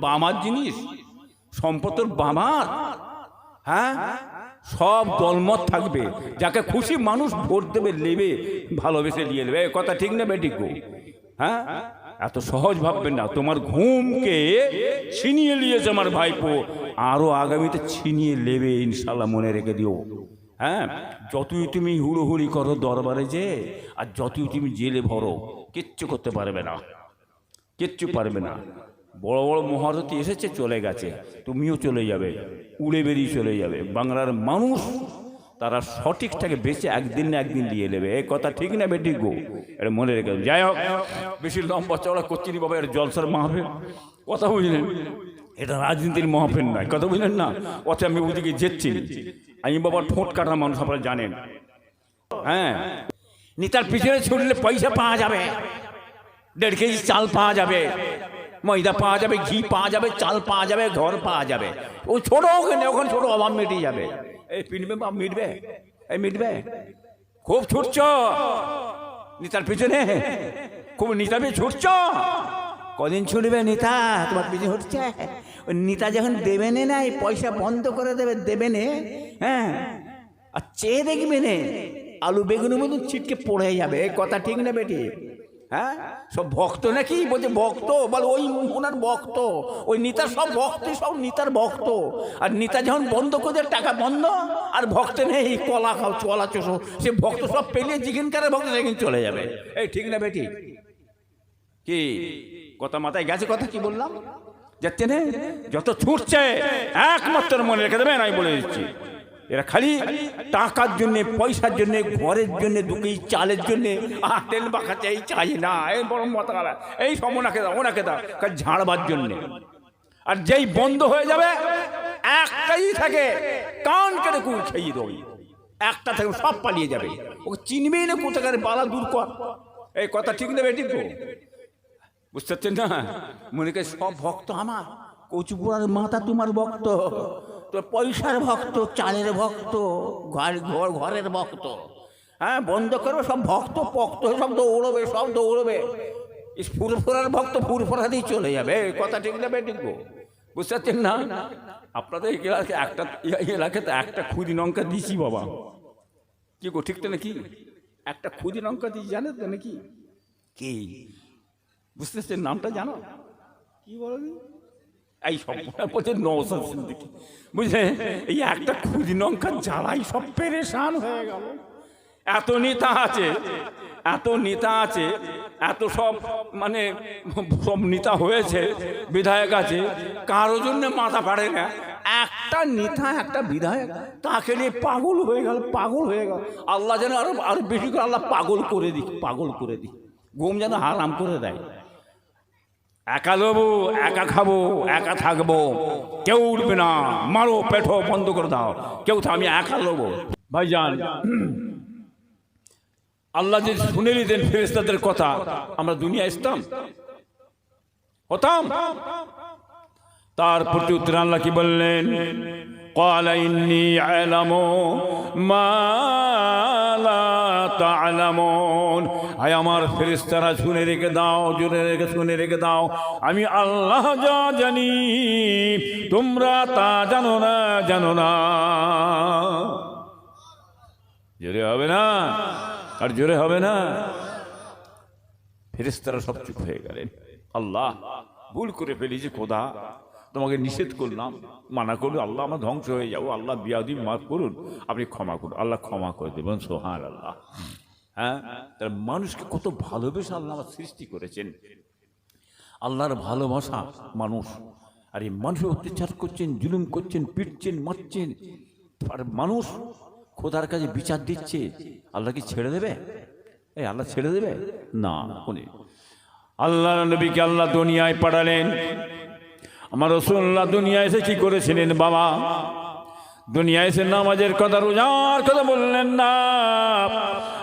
বামার জিনিস সম্পদ তোর বামার হ্যাঁ? সব দলমত থাকবে। যাকে খুশি মানুষ ভোট দেবে, নেবে, ভালোবেসে নিয়ে নেবে। কথা ঠিক না বেটি গো? হ্যাঁ? এত সহজ ভাববেন না। তোমার ঘুমকে ছিনিয়ে নিয়েছে আমার ভাইপো। আরও আগামীতে ছিনিয়ে নেবে, ইনশাল্লাহ মনে রেখে দিও। হ্যাঁ? যতই তুমি হুড়োহুড়ি করো দরবারে যে, আর যতই তুমি জেলে ভরো, কিচ্ছু করতে পারবে না। কিচ্ছু পারবে না। বড় বড় মহারথী এসেছে, চলে গেছে। তুমিও চলে যাবে, উড়ে বেরিয়ে চলে যাবে। বাংলার মানুষ তারা সঠিকটাকে বেঁচে একদিন না একদিন দিয়ে নেবে। এই কথা ঠিক না বেটি গো? এটা মনে রেখে। যাই হোক, বেশি লম্বা চড়া করছি বাবা, এর জলসার মাহফিল। কথা বুঝলেন? এটা রাজনীতির মহাফিল নয়। কথা বুঝলেন না? অথচ আমি ওদিকে যেচ্ছি আমি বাবা ঠোঁট কাটা মানুষ, আপনারা জানেন। হ্যাঁ। নিতার পিছনে ছুটলে পয়সা পাওয়া যাবে। দেড় কেজি চাল পাওয়া যাবে। ময়দা পাওয়া যাবে, ঘি পাওয়া যাবে, চাল পাওয়া যাবে, ঘর পাওয়া যাবে। ও ছোট ওখানে ওখানে ছোট অভাব মিটে যাবে। এই পিটবে বা মিটবে? এই মিটবে? খুব ছুটছ। নিতার পিছনে? খুব নিতা পিছনে ছুটছ। কদিন ছুটবে নিতা? তোমার পিছনে ছুটছে? ওই নিতা যখন দেবে নে নাই পয়সা বন্ধ করে দেবে দেবে নে হ্যাঁ? আর চেয়ে দেখবে নে, আলু বেগুনের মতন ছিটকে পড়ে যাবে। কথা ঠিক না বেটি? হ্যাঁ? সব ভক্ত নাকি? বলছে, ভক্ত, বল, ওই ওনার ভক্ত, ওই নেতার সব ভক্ত, সব নেতার ভক্ত। আর নেতা যখন বন্ধ করে টাকা বন্ধ, আর ভক্ত নেই, কলা খাও, চলা চোষো। সে ভক্ত সব পেলে যেখানকার ভক্ত, সেখানে চলে যাবে। এই ঠিক না বেটি? কি? কথা মাথায় গেছে কথা কি বললাম? যাচ্ছে যত ছুটছে, একমাত্র মনে রেখে দেবেন আমি বলে দিচ্ছি। এরা খালি টাকার জন্য, পয়সার জন্য, ঘরের জন্য, দুকেই চালের জন্য তেল মাখাচ্ছে এই চাই না, এই বড় মাথা এই সব ওনাকে দাও ওনাকে দাও খালি ঝাড়বার জন্যে। আর যেই বন্ধ হয়ে যাবে, একটাই থাকে, কান কেটে কুল খেয়ে দেবে। একটা থেকে সব পালিয়ে যাবে। ওকে চিনবেই না কোথাকার বালা দূর কর। এই কথা ঠিক নেবে ঠিক? বুঝতে পারছেন না? মনে সব ভক্ত আমার। কচুপুরার মাথা তোমার ভক্ত। তোর পয়সার ভক্ত, চালের ভক্ত, ঘর ঘর, ঘরের ভক্ত। হ্যাঁ বন্ধ করবে, সব ভক্ত পক্ত সব দৌড়বে সব দৌড়বে। ফুরফুরার ভক্ত ফুরফুরা দিয়ে চলে যাবে। কথা ঠিক নেবে ঠিক তো? বুঝতে পারছেন না? আপনাদের এলাকায় একটা এলাকাতে একটা খুদি লঙ্কা দিছি বাবা। কি গো, ঠিক তো নাকি? একটা খুদি লঙ্কা দিয়েছি, জানেন তো নাকি? কি? বুঝতে পারছেন নামটা জানো? কি বলো? এই সব বলছে নৌসাদ সিদ্দিকী বুঝলে? এই একটা খুদি লঙ্কার জ্বালাই সব পেরেশান হয়ে গেল। এত নেতা আছে, এত নেতা আছে, এত সব মানে সব নেতা হয়েছে, বিধায়ক আছে, কারও জন্য মাথা পাড়ে না। একটা নেতা, একটা বিধায়ক, তাকে নিয়ে পাগল হয়ে গেল, পাগল হয়ে গেল। আল্লাহ যেন আরও আরও বেশি করে আল্লাহ পাগল করে দিক, পাগল করে দিক। ঘুম যেন হারাম করে দেয়। একা দেবো একা খাব, একা থাকব। কেউ উঠবে না। মারো পেঠো বন্ধ করে দাও। কেউ আমি একা দেবো ভাইজান, আল্লাহ যদি শুনে নিতেন ফেরেস্তাদের কথা, আমরা দুনিয়া আসতাম। হতাম। তার প্রতি উত্তর আল্লাহ কি বললেন? قال إني أعلم ما لا تعلمون হায় আমার ফেরেশতারা শুনে রেখে দাও জোরে রেখে শুনে রেখে দাও আমি আল্লাহ যা জানি তোমরা তা জানো না জানো না জোরে হবে না আর জোরে হবে না ফেরেস্তারা সব চুপ হয়ে গেলেন আল্লাহ ভুল করে ফেলেছি খোদা তোমাকে নিষেধ করলাম, মানা করল আল্লাহ আমার ধ্বংস হয়ে যাব, আল্লাহ বিয়াদি মাফ করুন, আপনি ক্ষমা করুন, আল্লাহ ক্ষমা করে দেবেন সোহান আল্লাহ হ্যাঁ? তার মানুষকে কত ভালোবেসে আল্লাহ আমার সৃষ্টি করেছেন। আল্লাহর ভালোবাসা মানুষ। আর এই মানুষ অত্যাচার করছেন, জুলুম করছেন, পিটছেন, মারছেন, আর মানুষ খোদার কাছে বিচার দিচ্ছে, আল্লাহ কি ছেড়ে দেবে? এই আল্লাহ ছেড়ে দেবে? না আল্লাহ নবীকে আল্লাহ দুনিয়ায় পাঠালেন। আমার রসুল্লাহ দুনিয়া এসে কি করেছিলেন বাবা? দুনিয়া এসে নামাজের কথা, রোজার কথা বললেন না।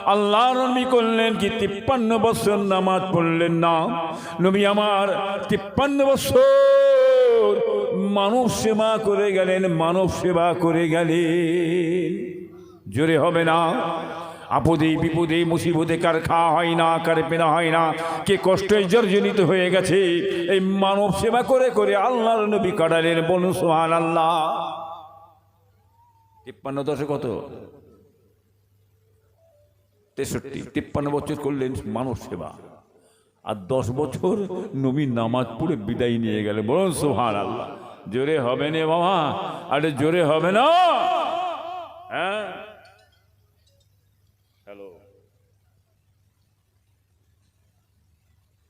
আল্লাহ নবী করলেন কি, তিপ্পান্ন বছর নামাজ পড়লেন না। নবী আমার তিপ্পান্ন বছর মানব সেবা করে গেলেন, মানব সেবা করে গেলেন। জোরে হবে না? আপদে বিপদে মুসিবতে কার খাওয়া হয় না, কার পেনা হয় না, কে কষ্টে জর্জরিত হয়ে গেছে, এই মানব সেবা করে করে আল্লাহর নবী কাটালেন বলুন সোহান আল্লাহ তিপ্পান্ন দশে কত? তেষট্টি, তিপ্পান্ন বছর করলেন মানব সেবা। আর দশ বছর নবী নামাজ পড়ে বিদায় নিয়ে গেলে বলুন সোহান আল্লাহ জোরে হবে না বাবা, আরে জোরে হবে না। হ্যাঁ?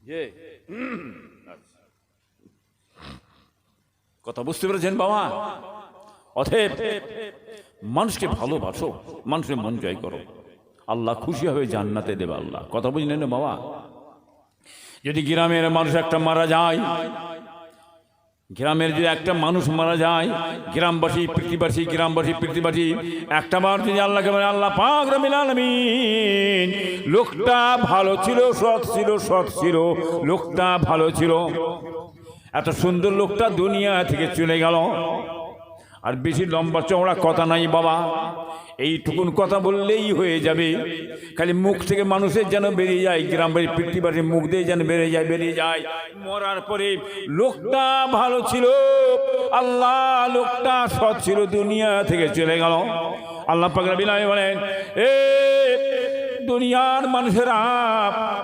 কথা বুঝতে পেরেছেন, বাবা? অথেব মানুষকে ভালোবাসো, মানুষের মন জয় করো। আল্লাহ খুশি হবে জান্নাতে দেবে আল্লাহ। কথা বুঝলেন বাবা? যদি গ্রামের মানুষ একটা মারা যায় গ্রামের যদি একটা মানুষ মারা যায়, গ্রামবাসী পৃথিবাসী গ্রামবাসী পৃথিবাসী একটা বার যদি আল্লাহকে বলে, আল্লাহ লোকটা ভালো ছিল, সৎ ছিল সৎ ছিল, লোকটা ভালো ছিল। এত সুন্দর লোকটা দুনিয়া থেকে চলে গেল। আর বেশি লম্বা চওড়া কথা নাই বাবা। এইটুকুন কথা বললেই হয়ে যাবে। খালি মুখ থেকে মানুষের যেন বেরিয়ে যায় গ্রাম বাড়ি পৃথিবীর মুখ দিয়ে যেন বেরিয়ে যায় বেরিয়ে যায়। মরার পরে লোকটা ভালো ছিল। আল্লাহ লোকটা সৎ ছিল, দুনিয়া থেকে চলে গেল। আল্লাহ পাকরা বিলাই বলেন, এ দুনিয়ার মানুষেরা,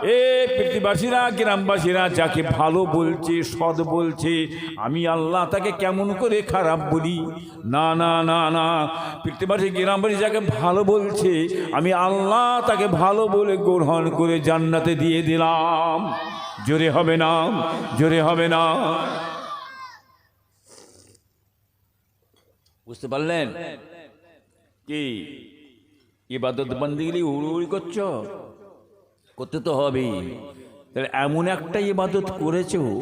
এ পৃথিবীবাসীরা গ্রামবাসীরা যাকে ভালো বলছে, সৎ বলছে, আমি আল্লাহ তাকে কেমন করে খারাপ বলি? না না না না। পৃথিবীবাসী গ্রামবাসী যাকে ভালো বলছে, আমি আল্লাহ তাকে ভালো বলে গ্রহণ করে জান্নাতে দিয়ে দিলাম। জোরে হবে না, জোরে হবে না। বুঝতে পারলেন? কি? ইবাদত বন্দিগিরি উড়ি করছ? করতে তো হবেই। তাহলে এমন একটা ইবাদত করেছে ও?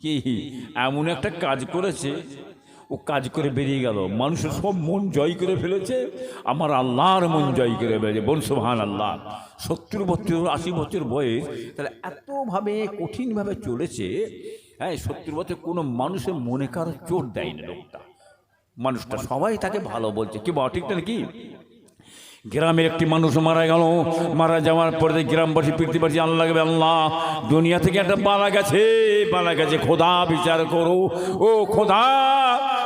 কি? এমন একটা কাজ করেছে? ও কাজ করে বেরিয়ে গেল। মানুষের সব মন জয় করে ফেলেছে। আমার আল্লাহর মন জয় করে ফেলেছে। বোন সোহান আল্লাহ সত্তর বছর, আশি বছর বয়স, তাহলে এতভাবে কঠিনভাবে চলেছে হ্যাঁ সত্তর বছর কোনো মানুষের মনে কারও চোট দেয়নি লোকটা। মানুষটা সবাই তাকে ভালো বলছে। কি বা ঠিক নাকি গ্রামের একটি মানুষ মারা গেল। মারা যাওয়ার পরে গ্রামবাসী পৃথিবীবাসী আল্লাহ আল্লাহ, দুনিয়া থেকে একটা পালা গেছে। পালা গেছে, খোদা বিচার করো। ও খোদা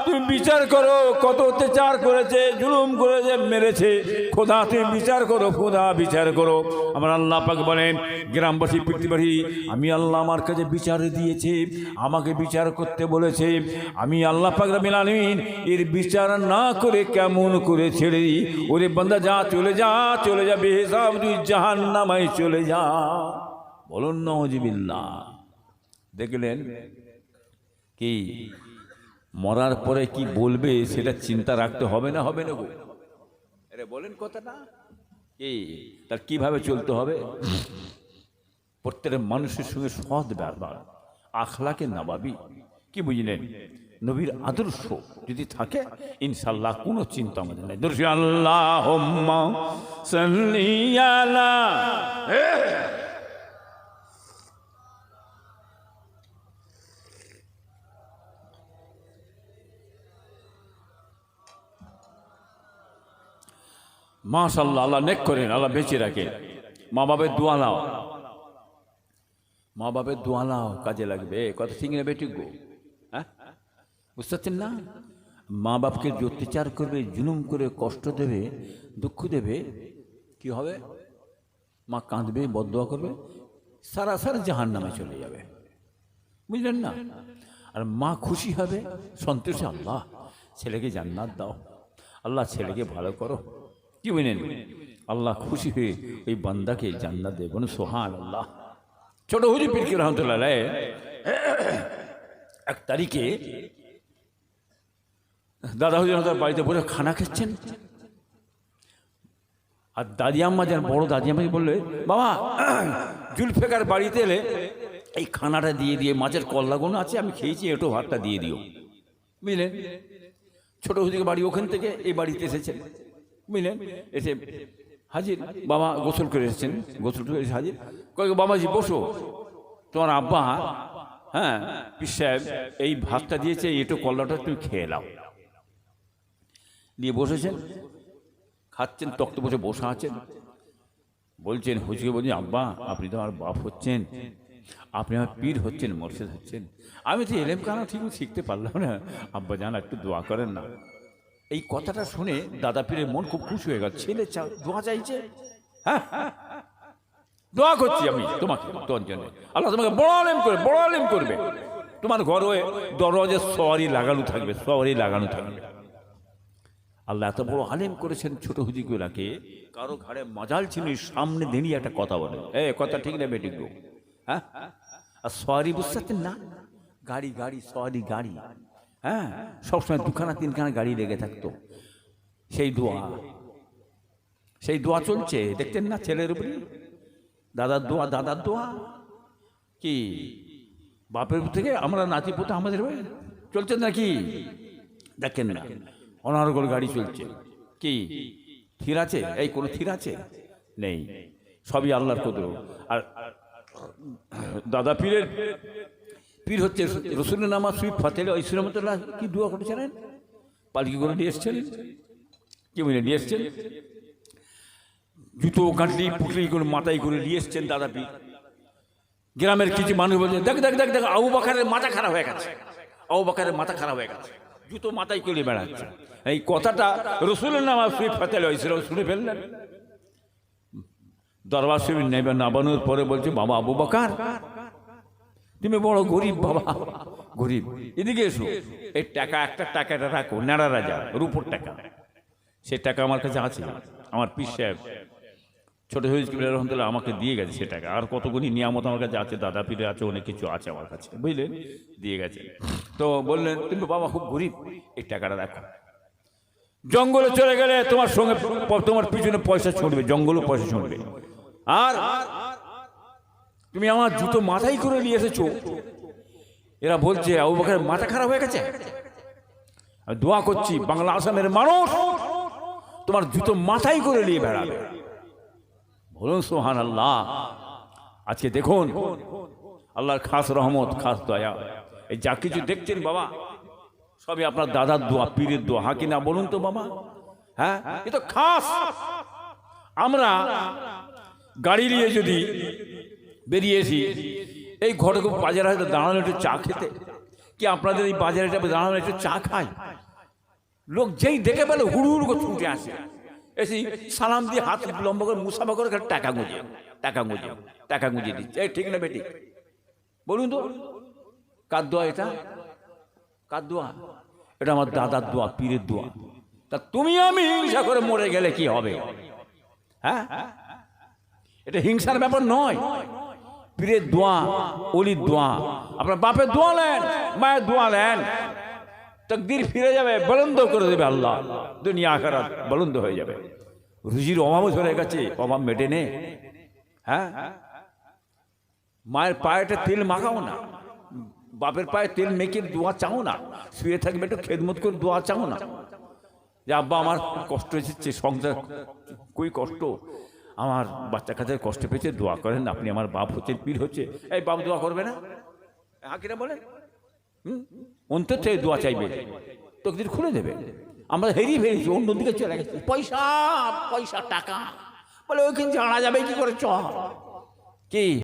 তুমি বিচার করো, কত অত্যাচার করেছে, জুলুম করেছে, মেরেছে। খোদা, তুমি বিচার করো, খোদা বিচার করো। আমার আল্লাহ পাক বলেন, গ্রামবাসী পৃথিবী আমি আল্লাহ আমার কাছে বিচার দিয়েছে, আমাকে বিচার করতে বলেছে। আমি আল্লাহ পাক রাবিল এর বিচার না করে কেমন করে ছেড়ে দিই? ওরে বান্দা, যা চলে যা চলে যা, বেহেসাব তুই জাহান নামাই চলে যা। বলুন নজিবিল্লা দেখলেন কি? মরার পরে কি বলবে সেটা চিন্তা রাখতে হবে না হবে না গো। আরে বলেন কথাটা। তার কীভাবে চলতে হবে? প্রত্যেক মানুষের সঙ্গে সৎ ব্যবহার আখলাকে নাবাবি কি বুঝলেন? নবীর আদর্শ যদি থাকে ইনশাল্লাহ কোনো চিন্তা আমাদের নেই। দর্শি আল্লাহ মাশাল্লাহ আল্লাহ নেক করেন, আল্লাহ বেঁচে রাখেন। মা বাবের দোয়া নাও। মা বাবের দোয়া নাও, কাজে লাগবে। কথা ঠিক না বেটি গো? হ্যাঁ? বুঝতে পারছেন না? মা বাপকে অত্যাচার করবে, জুলুম করে, কষ্ট দেবে, দুঃখ দেবে, কি হবে? মা কাঁদবে বদোয়া করবে, সারা সারা জাহান নামে চলে যাবে। বুঝলেন না? আর মা খুশি হবে সন্তোষে আল্লাহ, ছেলেকে জান্নাত দাও। আল্লাহ ছেলেকে ভালো করো। কি বুঝলেন আল্লাহ খুশি হয়ে ওই বান্দাকে জান্নাত দেবেন সোহান আল্লাহ ছোট হুজুর পিরকি রহমতুল্লাহ এক তারিখে দাদা হুজুর তার বাড়িতে বসে খানা খেচ্ছেন? আর দাদি আম্মা যেন বড় দাদিয়াম্মাকে বললে, বাবা, জুলফেকার বাড়িতে এলে এই খানাটা দিয়ে দিয়ে, মাছের কল্লাগুলো আছে, আমি খেয়েছি একটু ভাতটা দিয়ে দিও। বুঝলেন? ছোট হুজুরের বাড়ি ওখান থেকে এই বাড়িতে এসেছেন। বুঝলেন এসে হাজির, বাবা গোসল করে এসেছেন। গোসল করে এসে হাজির। কয়েক বাবাজি, বসো। তোমার আব্বা হ্যাঁ পিস সাহেব, এই ভাতটা দিয়েছে এটো কল্লাটা তুমি খেয়ে নাও। দিয়ে বসেছেন। খাচ্ছেন, তক্ত বসে বসা আছেন। বলছেন হুজুরকে বলছেন আব্বা, আপনি তো আমার বাপ হচ্ছেন। আপনি আমার পীর হচ্ছেন, মর্শেদ হচ্ছেন। আমি তো এলেম কানা ঠিক শিখতে পারলাম না। আব্বা জান একটু দোয়া করেন না। এই কথাটা শুনে দাদা পীরের মন খুব খুশি হয়ে গেল। ছেলে চা, দোয়া চাইছে? হ্যাঁ দোয়া করছি আমি তোমাকে তোমার জন্য আল্লাহ তোমাকে বড় আলেম করবে বড় আলেম করবে। তোমার ঘর ঘরে দরজে সওয়ারি লাগানো থাকবে সওয়ারি লাগানো থাকবে। আল্লাহ এত বড় আলেম করেছেন ছোট হুজিগুলাকে, কারও ঘাড়ে মজাল ছিল সামনে দাঁড়িয়ে একটা কথা বলে। এ কথা ঠিক না বেটিক গো? হ্যাঁ আর সওয়ারি বুঝতে না, গাড়ি গাড়ি সওয়ারি গাড়ি। হ্যাঁ সবসময় দুখানা, তিনখানা গাড়ি লেগে থাকতো। সেই দোয়া। সেই দোয়া চলছে দেখতেন না ছেলের উপরে? দাদার দোয়া দাদার দোয়া? কি? বাপের থেকে আমরা নাতি পোতা আমাদের হয়ে চলছে নাকি? দেখেন না অনারগোল গাড়ি চলছে। কি? থির আছে? এই কোনো থির আছে? নেই। সবই আল্লাহর কদর আর দাদা পীরের পীর হচ্ছে রসুলের নামা সুইফ ফাতেল ওই সুরমতুল্লাহ কি দোয়া করেছিলেন পালকি করে নিয়ে এসছেন কি বুঝলেন নিয়ে এসছেন। জুতো কাটলি, পুটলি করে মাথায় করে নিয়ে এসছেন দাদা পীর। গ্রামের কিছু মানুষ বলছে, দেখ দেখ দেখ দেখ, আবু বাকারের মাথা খারাপ হয়ে গেছে। আবু বাকারের মাথা খারাপ হয়ে গেছে। জুতো মাথায় করে বেড়াচ্ছে। এই কথাটা রসুলের নাম সুইফ ফাতেল হয়েছিল শুনে ফেললেন। দরবার শরীফ নেবে নাবানোর পরে বলছে, বাবা আবু বাকার তুমি বড় গরিব বাবা। গরিব। এদিকে এসো। এই টাকা একটা টাকাটা রাখো নাড়া রাজা রূপোর টাকা। সে টাকা আমার কাছে আছে। আমার পিস সাহেব ছোট হয়েছিল রহমতুল্লাহ আমাকে দিয়ে গেছে সে টাকা। আর কতগুলি নিয়ামত আমার কাছে আছে দাদা পীরে আছে অনেক কিছু আছে আমার কাছে। বুঝলেন? দিয়ে গেছে। তো বললেন তুমি বাবা খুব গরিব। এই টাকাটা রাখো। জঙ্গলে চলে গেলে তোমার সঙ্গে তোমার পিছনে পয়সা ছুটবে জঙ্গলও পয়সা ছুটবে। আর তুমি আমার জুতো মাথায় করে নিয়ে এসেছ। এরা বলছে, আবু মাথা খারাপ হয়ে গেছে? আমি দোয়া করছি, বাংলা আসামের মানুষ তোমার জুতো মাথায় করে নিয়ে বেড়াবে। বলুন সোহান আল্লাহ আজকে দেখুন, আল্লাহর খাস রহমত, খাস দয়া। এই যা কিছু দেখছেন বাবা, সবই আপনার দাদার দোয়া, পীরের দোয়া। হ্যাঁ কিনা বলুন তো বাবা? হ্যাঁ? এ তো খাস। আমরা গাড়ি নিয়ে যদি বেরিয়েছি। এই ঘটক বাজারে হয়তো দাঁড়ানো একটু চা খেতে। কি আপনাদের এই বাজারে দাঁড়ানো একটু চা খায় লোক যেই দেখে পেলে হুড়ু হুড়ু করে ছুটে আসে। এসে সালাম দিয়ে হাত লম্বা করে মুসাফা করে টাকা গুঁজে টাকা গুঁজে টাকা গুঁজে দিচ্ছে। এই ঠিক না বেটি? বলুন তো, কার দোয়া এটা? কার দোয়া? এটা আমার দাদার দোয়া, পীরের দোয়া। তা তুমি আমি হিংসা করে মরে গেলে কি হবে? হ্যাঁ? এটা হিংসার ব্যাপার নয়। পীরের দোয়া, অলির দোয়া। আপনার বাপের দোয়া নেন, মায়ের দোয়া নেন। তকদির ফিরে যাবে, বলন্দ করে দেবে আল্লাহ। দুনিয়া, আখারাত বলন্দ হয়ে যাবে। রুজির অভাবও ধরে গেছে, অভাব মেটে নে। হ্যাঁ? মায়ের পায়েটা তেল মাখাও না। বাপের পায়ে তেল মেখে দোয়া চাও না। শুয়ে থাকবে একটু খেদমত করে দোয়া চাও না। যে আব্বা, আমার কষ্ট এসেছে, সংসার কই কষ্ট। আমার বাচ্চা কাছে কষ্ট পেয়েছে, দোয়া করেন, আপনি আমার বাপ হচ্ছেন, পীর হচ্ছে। এই বাপ দোয়া করবে না? হ্যাঁ বলেন হুম? অন্তর থেকে দোয়া চাইবে। তকদির খুলে দেবে। আমরা হেরিয়ে ফেলেছি অন্যদিকে চলে গেছি। পয়সা পয়সা, টাকা। বলে, ওইখানে জানা যাবে কি করে চ কি?